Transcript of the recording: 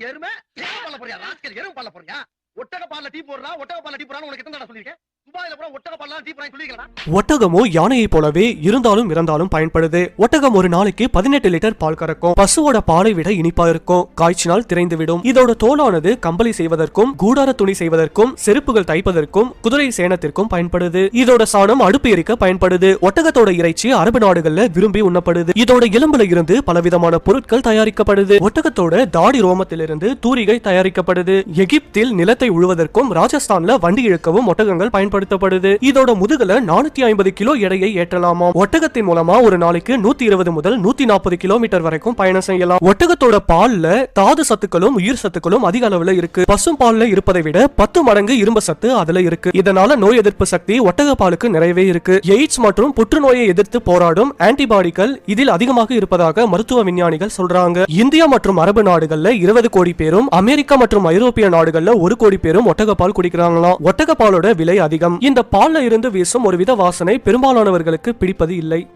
எருமை பல்ல போறியா ராஸ்கல் எருமை பல்ல போறியா ஒட்டக பால்ல டீ போடுறா ஒட்டக பால்ல டீ போடுறான்னு உனக்கு எத்தனை தடவை சொல்லிருக்கேன் ஒட்டகமோ யானையை போலவே இருந்தாலும் இறந்தாலும் பயன்படுது. ஒட்டகம் ஒரு நாளைக்கு பதினெட்டு லிட்டர் பால் கறக்கும். பசுவோட பாலை விட இனிப்பா இருக்கும். காய்ச்சினால் திரைந்து விடும் இதோட தோலானது கம்பளி செய்வதற்கும் கூடார துணி செய்வதற்கும் செருப்புகள் தைப்பதற்கும் குதிரை சேனத்திற்கும் பயன்படுது. இதோட சாணம் அடுப்பு எரிக்க பயன்படுது. ஒட்டகத்தோட இறைச்சி அரபு நாடுகள்ல விரும்பி உண்ணப்படுது. இதோட எலும்புல இருந்து பலவிதமான பொருட்கள் தயாரிக்கப்படுது. ஒட்டகத்தோட தாடி ரோமத்திலிருந்து தூரிகை தயாரிக்கப்படுது. எகிப்தில் நிலத்தை உழுவதற்கும் ராஜஸ்தான்ல வண்டி இழுக்கவும் ஒட்டகங்கள் பயன்படுது. பயன்படுத்தப்படுது. இதோட முதுகுல நானூத்தி ஐம்பது கிலோ எடையை ஏற்றலாமா? ஒட்டகத்தின் மூலமா ஒரு நாளைக்கு நூத்தி இருபது முதல் நூத்தி நாற்பது கிலோமீட்டர் வரைக்கும் பயணம் செய்யலாம். ஒட்டகத்தோட பால்ல தாது சத்துக்களும் உயிர் சத்துக்களும் அதிக அளவுல இருக்கு. பசும் பால்ல இருப்பதை விட பத்து மடங்கு இரும்பு சத்து அதுல இருக்கு. இதனால நோய் எதிர்ப்பு சக்தி ஒட்டக பாலுக்கு நிறையவே இருக்கு. எய்ட்ஸ் மற்றும் புற்றுநோயை எதிர்த்து போராடும் ஆன்டிபாடிகள் இதில் அதிகமாக இருப்பதாக மருத்துவ விஞ்ஞானிகள் சொல்றாங்க. இந்தியா மற்றும் அரபு நாடுகள்ல இருபது கோடி பேரும் அமெரிக்கா மற்றும் ஐரோப்பிய நாடுகள்ல ஒரு கோடி பேரும் ஒட்டக பால் குடிக்கிறாங்களாம். ஒட்டக பாலோட விலை அதிகம். இந்த பால்ல இருந்து வீசும் ஒருவித வாசனை பெரும்பாலானவர்களுக்கு பிடிப்பது இல்லை.